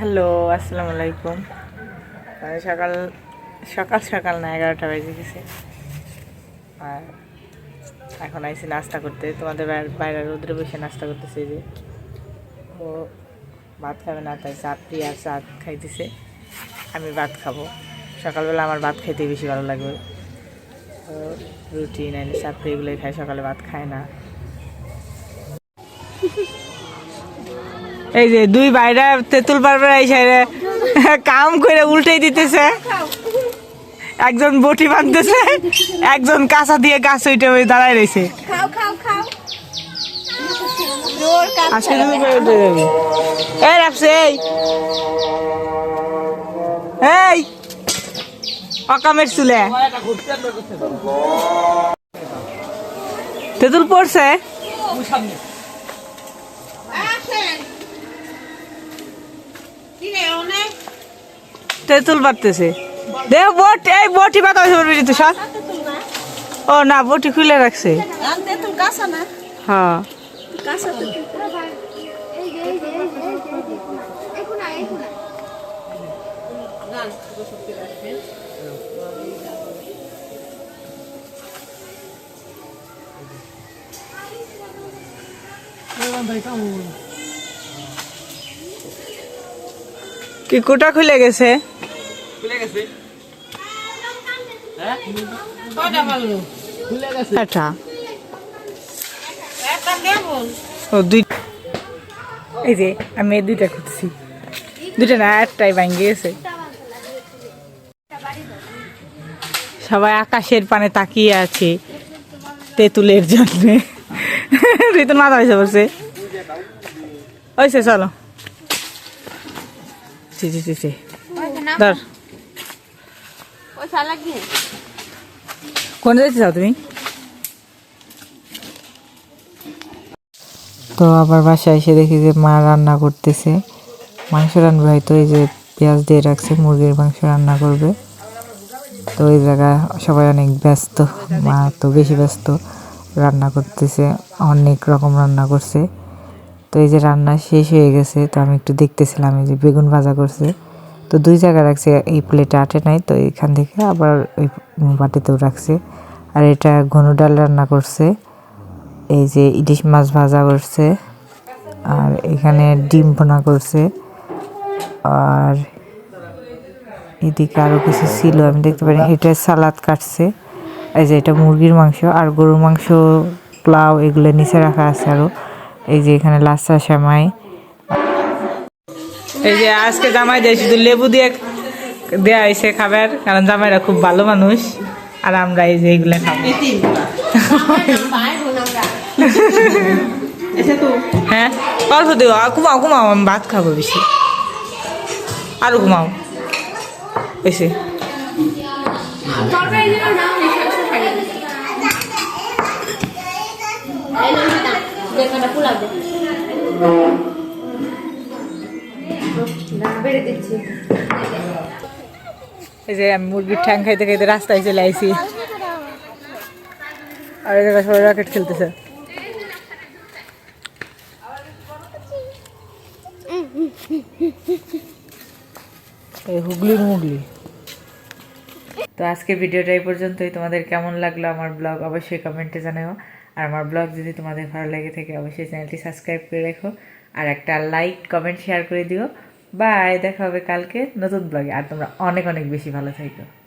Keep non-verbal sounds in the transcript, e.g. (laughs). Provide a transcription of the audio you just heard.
Hello আসসালামু আলাইকুম। আহ, সকাল সকাল সকাল না এগারোটা বেজে গেছে। আর এখন আইসি নাস্তা করতে। তোমাদের বাইরে- রোদ্রে বসে নাস্তা করতেছে যে। ও ভাত খাবে না তাই চাপড়ি আর চা খাইতেছে। আমি ভাত খাব। সকালবেলা আমার ভাত খাইতে বেশি ভালো লাগবে। রুটি নাইলে চাপড়ি এগুলোই খায় সকালে ভাত খায় না। এই যে দুই বাইরা তেঁতুল পারবার এই সাইডে কাম করে উল্টেই দিতেছে। একজন বটি বাঁধতেছে একজন কাঁচা দিয়ে গাছ উঠে ওই দাঁড়ায় রয়েছে। আজকে তুমি উঠে যাবে এই রাখছে এই। এই। অকামের চুলে তেঁতুল পড়ছে কি রে অনেক তেঁতুল দেখ বট এই বটি পাতা হয়েছে বলবি ও না বটি খুলে রাখছে হ্যাঁ কাঁচা তেতুল কি কোটা খুলে গেছে? দুই এই যে আমি এই দুইটা খুঁজছি। দুইটা না একটাই ভাঙ্গে গেছে। সবাই আকাশের পানে তাকিয়ে আছে তেঁতুলের জন্য। (laughs) ঋতুর মাথা হয়েছে বলছে হয়েছে চলো। ধর কোন যেতে চাও তুমি? তো আবার বাসায় এসে দেখি যে মা রান্না করতেছে। মাংস রান্না হয়তো এই যে পেঁয়াজ দিয়ে রাখছে মুরগির মাংস রান্না করবে। তো ওই জায়গায় সবাই অনেক ব্যস্ত মা তো বেশি ব্যস্ত রান্না করতেছে অনেক রকম রান্না করছে। তো এই যে রান্না শেষ হয়ে গেছে, তো আমি একটু দেখতেছিলাম এই যে বেগুন ভাজা করছে। তো দুই জায়গায় রাখছে, এই প্লেটে আটে নাই, তো এখান থেকে আবার ওই বাটিতেও রাখছে। আর এটা ঘন ডাল রান্না করছে, এই যে ইলিশ মাছ ভাজা করছে, আর এখানে ডিম ভোনা করছে, আর এদিকে আরও কিছু ছিল, আমি দেখতে পারি এটা সালাদ কাটছে। এই যে এটা মুরগির মাংস, আর গরুর মাংস, পোলাও, এগুলো নিচে রাখা আছে আরও এই যে এখানে লাচ্চা সেমাই। এই যে আজকে জামাই দেয়, শুধু লেবু দিয়ে দেওয়া হয়েছে খাবার, কারণ জামাইরা খুব ভালো মানুষ, আর আমরা এই যে এইগুলো খাব। হ্যাঁ? অল্প আর ঘুমাও ঘুমাও, আমি ভাত খাব বেশি। আরও ঘুমাও। বেশি এই যে আমি মুরগির ঠ্যাং খাইতে খাইতে রাস্তায় চলে আইছি। আর এই জায়গায় সবাই রাকেট খেলতেছে। এই হুগলির মুগলি তো আজকের ভিডিওটা এই পর্যন্তই। তোমাদের কেমন লাগল আমার ব্লগ অবশ্যই কমেন্টে জানাও আর আমার ব্লগ যদি তোমাদের ভালো লেগে থাকে অবশ্যই চ্যানেলটি সাবস্ক্রাইব করে রেখো। আর একটা লাইক, কমেন্ট শেয়ার করে দিও। বা দেখা হবে কালকে নতুন ব্লগে। আর তোমরা অনেক অনেক বেশি ভালো থাকো।